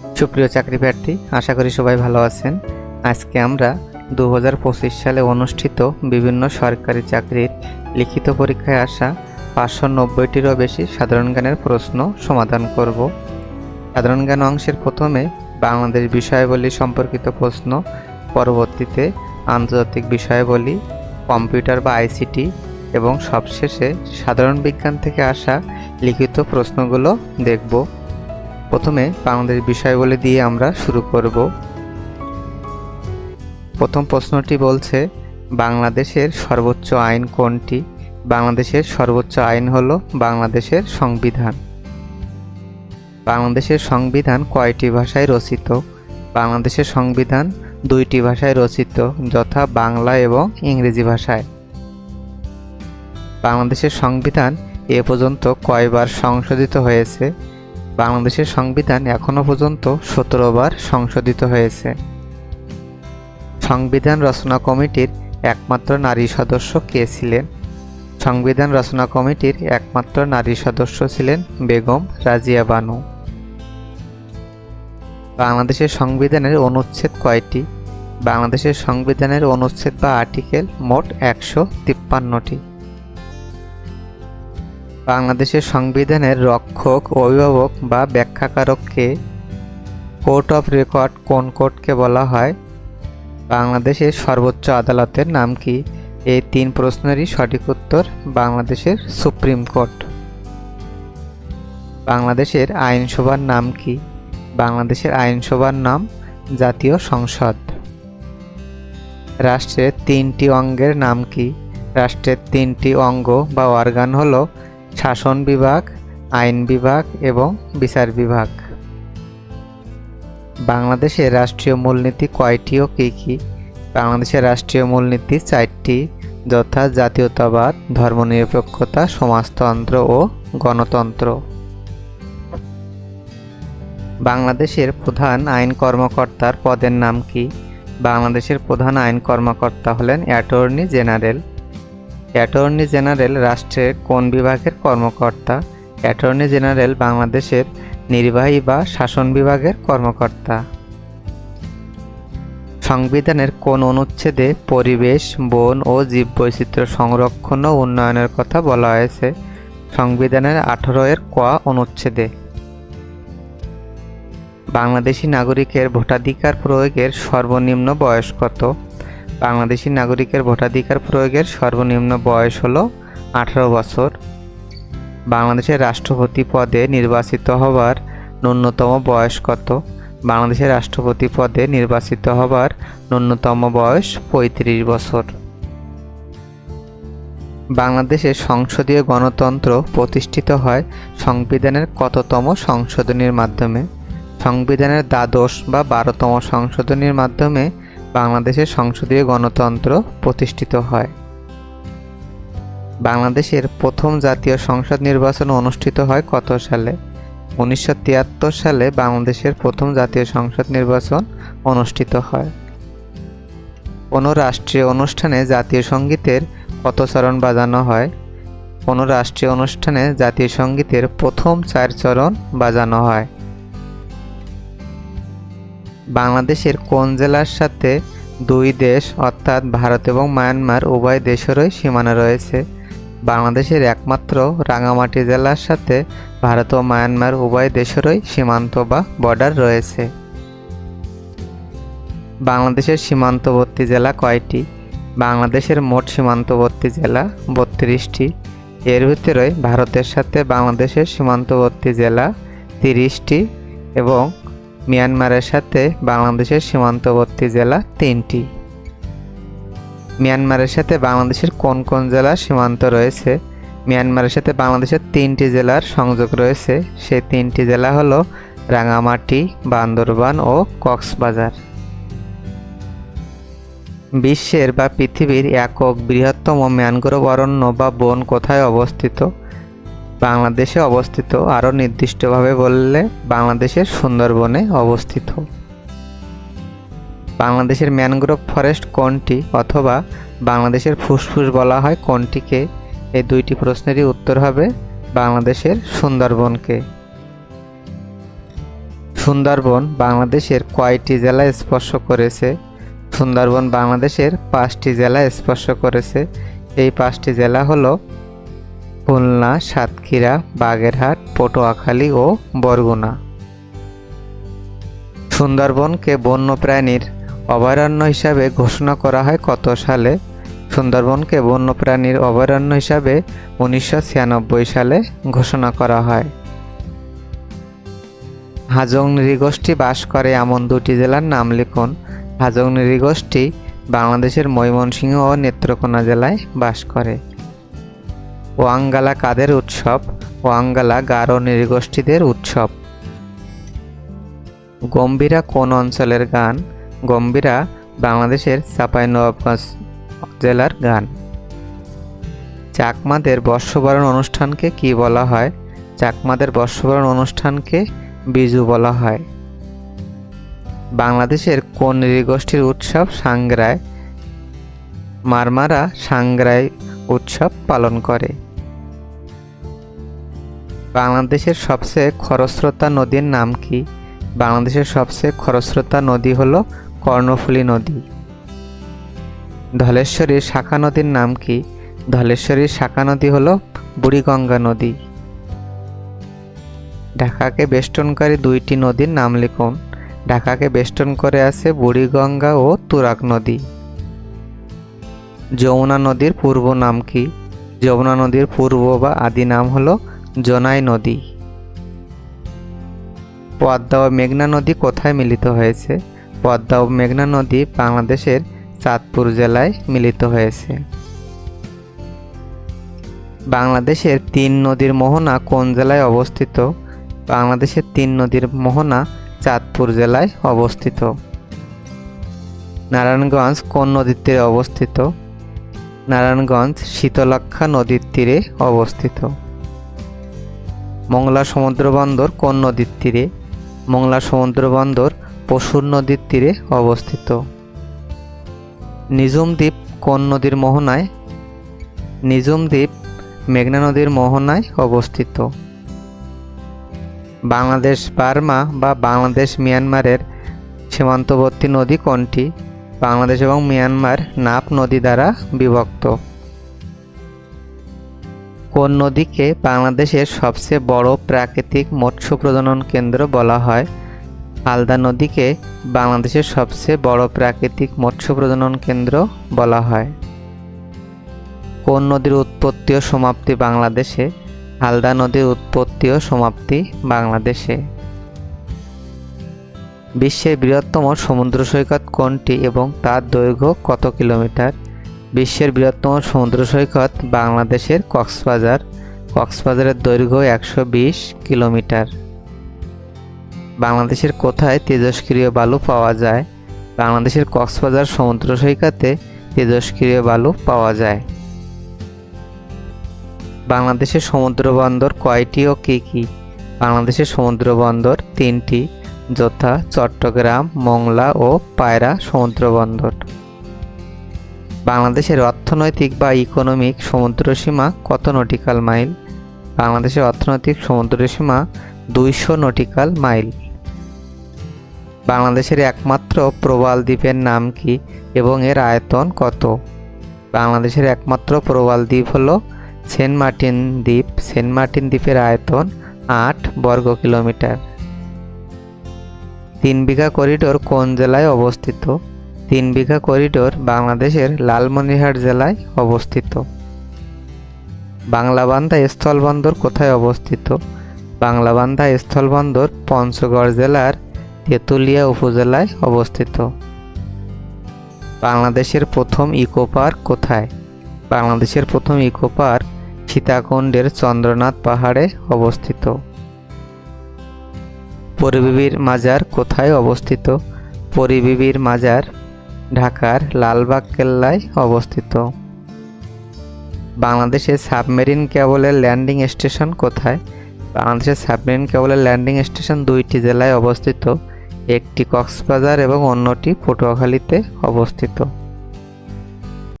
সুপ্রিয় চাকরি প্রার্থী, আশা করি সবাই ভালো আছেন। আজকে আমরা দু হাজার পঁচিশ সালে অনুষ্ঠিত বিভিন্ন সরকারি চাকরির লিখিত পরীক্ষায় আসা পাঁচশো নব্বইটিরও বেশি সাধারণ জ্ঞানের প্রশ্ন সমাধান করব। সাধারণ জ্ঞান অংশের প্রথমে বাংলাদেশ বিষয়াবলী সম্পর্কিত প্রশ্ন, পরবর্তীতে আন্তর্জাতিক বিষয়াবলী, কম্পিউটার বা আইসিটি, এবং সবশেষে সাধারণ বিজ্ঞান থেকে আসা লিখিত প্রশ্নগুলো দেখব। প্রথমে বাংলাদেশ বিষয়গুলি দিয়ে আমরা শুরু করব। প্রথম প্রশ্নটি বলছে, বাংলাদেশের সর্বোচ্চ আইন কোনটি? বাংলাদেশের সর্বোচ্চ আইন হলো বাংলাদেশের সংবিধান। বাংলাদেশের সংবিধান কয়টি ভাষায় রচিত? বাংলাদেশের সংবিধান দুইটি ভাষায় রচিত, যথা বাংলা এবং ইংরেজি ভাষায়। বাংলাদেশের সংবিধান এ পর্যন্ত কয়বার সংশোধিত হয়েছে? বাংলাদেশের সংবিধান এখনও পর্যন্ত সতেরো বার সংশোধিত হয়েছে। সংবিধান রচনা কমিটির একমাত্র নারী সদস্য কে ছিলেন? সংবিধান রচনা কমিটির একমাত্র নারী সদস্য ছিলেন বেগম রাজিয়া বানু। বাংলাদেশের সংবিধানের অনুচ্ছেদ কয়টি? বাংলাদেশের সংবিধানের অনুচ্ছেদ বা আর্টিকেল মোট একশো তিপ্পান্নটি। বাংলাদেশের সংবিধানের রক্ষক, অভিভাবক বা ব্যাখ্যাকারককে কোর্ট অফ রেকর্ড কোন কোর্টকে বলা হয়? বাংলাদেশের সর্বোচ্চ আদালতের নাম কি? এই তিন প্রশ্নেরই সঠিক উত্তর বাংলাদেশের সুপ্রিম কোর্ট। বাংলাদেশের আইনসভার নাম কি? বাংলাদেশের আইনসভার নাম জাতীয় সংসদ। রাষ্ট্রের তিনটি অঙ্গের নাম কি? রাষ্ট্রের তিনটি অঙ্গ বা অর্গান হলো শাসন বিভাগ, আইন বিভাগ এবং বিচার বিভাগ। বাংলাদেশের রাষ্ট্রীয় মূলনীতি কয়টি ও কী কী? বাংলাদেশের রাষ্ট্রীয় মূলনীতি চারটি, যথা জাতীয়তাবাদ, ধর্মনিরপেক্ষতা, সমাজতন্ত্র ও গণতন্ত্র। বাংলাদেশের প্রধান আইন কর্মকর্তার পদের নাম কি? বাংলাদেশের প্রধান আইন কর্মকর্তা হলেন অ্যাটর্নি জেনারেল। অ্যাটর্নি জেনারেল রাষ্ট্রের কোন বিভাগের কর্মকর্তা? অ্যাটর্নি জেনারেল বাংলাদেশের নির্বাহী বা শাসন বিভাগের কর্মকর্তা। সংবিধানের কোন অনুচ্ছেদে পরিবেশ, বন ও জীববৈচিত্র্য সংরক্ষণ ও উন্নয়নের কথা বলা হয়েছে? সংবিধানের আঠারো এর ক অনুচ্ছেদে। বাংলাদেশি নাগরিকের ভোটাধিকার প্রয়োগের সর্বনিম্ন বয়স কত? বাংলাদেশি নাগরিকের ভোটাধিকার প্রয়োগের সর্বনিম্ন বয়স হল আঠারো বছর। বাংলাদেশের রাষ্ট্রপতি পদে নির্বাচিত হবার ন্যূনতম বয়স কত? বাংলাদেশের রাষ্ট্রপতি পদে নির্বাচিত হবার ন্যূনতম বয়স পঁয়ত্রিশ বছর। বাংলাদেশের সংসদীয় গণতন্ত্র প্রতিষ্ঠিত হয় সংবিধানের কততম সংশোধনীর মাধ্যমে? সংবিধানের দ্বাদশ বা বারোতম সংশোধনীর মাধ্যমে বাংলাদেশের সংসদীয় গণতন্ত্র প্রতিষ্ঠিত হয়। বাংলাদেশের প্রথম জাতীয় সংসদ নির্বাচন অনুষ্ঠিত হয় কত সালে? উনিশশো তিয়াত্তর সালে বাংলাদেশের প্রথম জাতীয় সংসদ নির্বাচন অনুষ্ঠিত হয়। কোনো রাষ্ট্রীয় অনুষ্ঠানে জাতীয় সঙ্গীতের কত চরণ বাজানো হয়। কোনো রাষ্ট্রীয় অনুষ্ঠানে জাতীয় সঙ্গীতের প্রথম চার চরণ বাজানো হয়। বাংলাদেশের কোন জেলার সাথে দুই দেশ, অর্থাৎ ভারত এবং মায়ানমার, উভয় দেশেরই সীমানা রয়েছে? বাংলাদেশের একমাত্র রাঙামাটি জেলার সাথে ভারত ও মায়ানমার উভয় দেশেরই সীমান্ত বা বর্ডার রয়েছে। বাংলাদেশের সীমান্তবর্তী জেলা কয়টি? বাংলাদেশের মোট সীমান্তবর্তী জেলা বত্রিশটি। এর ভিতরে ভারতের সাথে বাংলাদেশের সীমান্তবর্তী জেলা তিরিশটি এবং মিয়ানমারের সাথে বাংলাদেশের সীমান্তবর্তী জেলা তিনটি। মিয়ানমারের সাথে বাংলাদেশের কোন কোন জেলার সীমান্ত রয়েছে? মিয়ানমারের সাথে বাংলাদেশের তিনটি জেলার সংযোগ রয়েছে। সেই তিনটি জেলা হলো রাঙামাটি, বান্দরবান ও কক্সবাজার। বিশ্বের বা পৃথিবীর একক বৃহত্তম ম্যানগ্রোভ অরণ্য বা বন কোথায় অবস্থিত? বাংলাদেশে অবস্থিত আরও নির্দিষ্টভাবে বললে বাংলাদেশের সুন্দরবনে অবস্থিত। বাংলাদেশের ম্যানগ্রোভ ফরেস্ট কোনটি অথবা বাংলাদেশের ফুসফুস বলা হয় কোনটিকে? এই দুইটি প্রশ্নেরই উত্তর হবে বাংলাদেশের সুন্দরবনকে। সুন্দরবন বাংলাদেশের কয়টি জেলা স্পর্শ করেছে? সুন্দরবন বাংলাদেশের পাঁচটি জেলা স্পর্শ করেছে। এই পাঁচটি জেলা হলো খুলনা, সাতক্ষীরা, বাগেরহাট, পটুয়াখালী ও বরগুনা। সুন্দরবনকে বন্যপ্রাণীর অভয়ারণ্য হিসাবে ঘোষণা করা হয় কত সালে? সুন্দরবনকে বন্যপ্রাণীর অভয়ারণ্য হিসাবে উনিশশো ছিয়ানব্বই সালে ঘোষণা করা হয়। হাজং নৃগোষ্ঠী বাস করে এমন দুটি জেলার নাম লিখুন। হাজং নৃগোষ্ঠী বাংলাদেশের ময়মনসিংহ ও নেত্রকোনা জেলায় বাস করে। ওয়াঙ্গালা কাদের উৎসব? ওয়াঙ্গালা গারো নৃগোষ্ঠীদের উৎসব। গম্ভীরা কোন অঞ্চলের গান? গম্ভীরা বাংলাদেশের চাঁপাইনবাবগঞ্জ জেলার গান। চাকমাদের বর্ষবরণ অনুষ্ঠানকে কি বলা হয়? চাকমাদের বর্ষবরণ অনুষ্ঠানকে বিজু বলা হয়। বাংলাদেশের কোন নৃগোষ্ঠীর উৎসব? সাংগ্রায়। মারমারা সাংগ্রাই উৎসব পালন করে। বাংলাদেশের সবচেয়ে খরস্রোতা নদীর নাম কি? বাংলাদেশের সবচেয়ে খরস্রোতা নদী হল কর্ণফুলী নদী। ধলেশ্বরীর শাখা নদীর নাম কি? ধলেশ্বরীর শাখা নদী হল বুড়িগঙ্গা নদী। ঢাকাকে বেষ্টনকারী দুইটি নদীর নাম লিখুন। ঢাকাকে বেষ্টন করে আছে বুড়িগঙ্গা ও তুরাগ নদী। যমুনা নদীর পূর্ব নাম কি? যমুনা নদীর পূর্ব বা আদি নাম হল জোনাই নদী। পদ্মা ও মেঘনা নদী কোথায় মিলিত হয়েছে? পদ্মা ও মেঘনা নদী বাংলাদেশের চাঁদপুর জেলায় মিলিত হয়েছে। বাংলাদেশের তিন নদীর মোহনা কোন জেলায় অবস্থিত? বাংলাদেশের তিন নদীর মোহনা চাঁদপুর জেলায় অবস্থিত। নারায়ণগঞ্জ কোন নদীর তীরে অবস্থিত? নারায়ণগঞ্জ শীতলক্ষা নদীর তীরে অবস্থিত। মংলা সমুদ্র বন্দর কোন নদীর তীরে? মংলা সমুদ্র বন্দর পশুর নদীর তীরে অবস্থিত। নিজুম দ্বীপ কোন নদীর মোহনায়? নিজুম দ্বীপ মেঘনা নদীর মোহনায় অবস্থিত। বাংলাদেশ বার্মা বা বাংলাদেশ মিয়ানমারের সীমান্তবর্তী নদী কোনটি? বাংলাদেশ এবং মিয়ানমার নাপ নদী দ্বারা বিভক্ত। কোন নদীকে বাংলাদেশের সবচেয়ে বড় প্রাকৃতিক মৎস্য প্রজনন কেন্দ্র বলা হয়? আলদা নদীকে বাংলাদেশের সবচেয়ে বড় প্রাকৃতিক মৎস্য প্রজনন কেন্দ্র বলা হয়। কোন নদীর উৎপত্তি ও সমাপ্তি বাংলাদেশে? হালদা নদীর উৎপত্তি ও সমাপ্তি বাংলাদেশে। বিশ্বের বৃহত্তম সমুদ্র সৈকত কোনটি এবং তার দৈর্ঘ্য কত কিলোমিটার? বিশ্বের বৃহত্তম সমুদ্র সৈকত বাংলাদেশের কক্সবাজার। কক্সবাজারের দৈর্ঘ্য একশো বিশ কিলোমিটার। বাংলাদেশের কোথায় তেজস্ক্রিয় বালু পাওয়া যায়? বাংলাদেশের কক্সবাজার সমুদ্র সৈকতে তেজস্ক্রিয় বালু পাওয়া যায়। বাংলাদেশের সমুদ্র বন্দর কয়টি ও কী কী? বাংলাদেশের সমুদ্র বন্দর তিনটি। যথা চট্টগ্রাম, মংলা ও পায়রা সমুদ্র বন্দর বাংলাদেশের অর্থনৈতিক বা ইকোনমিক সমুদ্রসীমা কত নটিক্যাল মাইল? বাংলাদেশের অর্থনৈতিক সমুদ্রসীমা দুইশো নটিক্যাল মাইল। বাংলাদেশের একমাত্র প্রবাল দ্বীপের নাম কি এবং এর আয়তন কত? বাংলাদেশের একমাত্র প্রবাল দ্বীপ হল সেন্ট মার্টিন দ্বীপ। সেন্ট মার্টিন দ্বীপের আয়তন আট বর্গ কিলোমিটার। তিন বিঘা করিডোর কোন জেলায় অবস্থিত? তিন বিঘা করিডোর বাংলাদেশের লালমনিরহাট জেলায় অবস্থিত। বাংলাবান্ধা স্থলবন্দর কোথায় অবস্থিত? বাংলাবান্ধা স্থলবন্দর পঞ্চগড় জেলার তেঁতুলিয়া উপজেলায় অবস্থিত। বাংলাদেশের প্রথম ইকো পার্ক কোথায়? বাংলাদেশের প্রথম ইকো পার্ক সীতাকুণ্ডের চন্দ্রনাথ পাহাড়ে অবস্থিত। পরিবিবির মাজার কোথায় অবস্থিত? পরিবিবির মাজার ঢাকার লালবাগ কেল্লায় অবস্থিত। বাংলাদেশের সাবমেরিন কেবলের ল্যান্ডিং স্টেশন কোথায়? বাংলাদেশের সাবমেরিন কেবলের ল্যান্ডিং স্টেশন দুইটি জেলায় অবস্থিত। একটি কক্সবাজার এবং অন্যটি পটুয়াখালীতে অবস্থিত।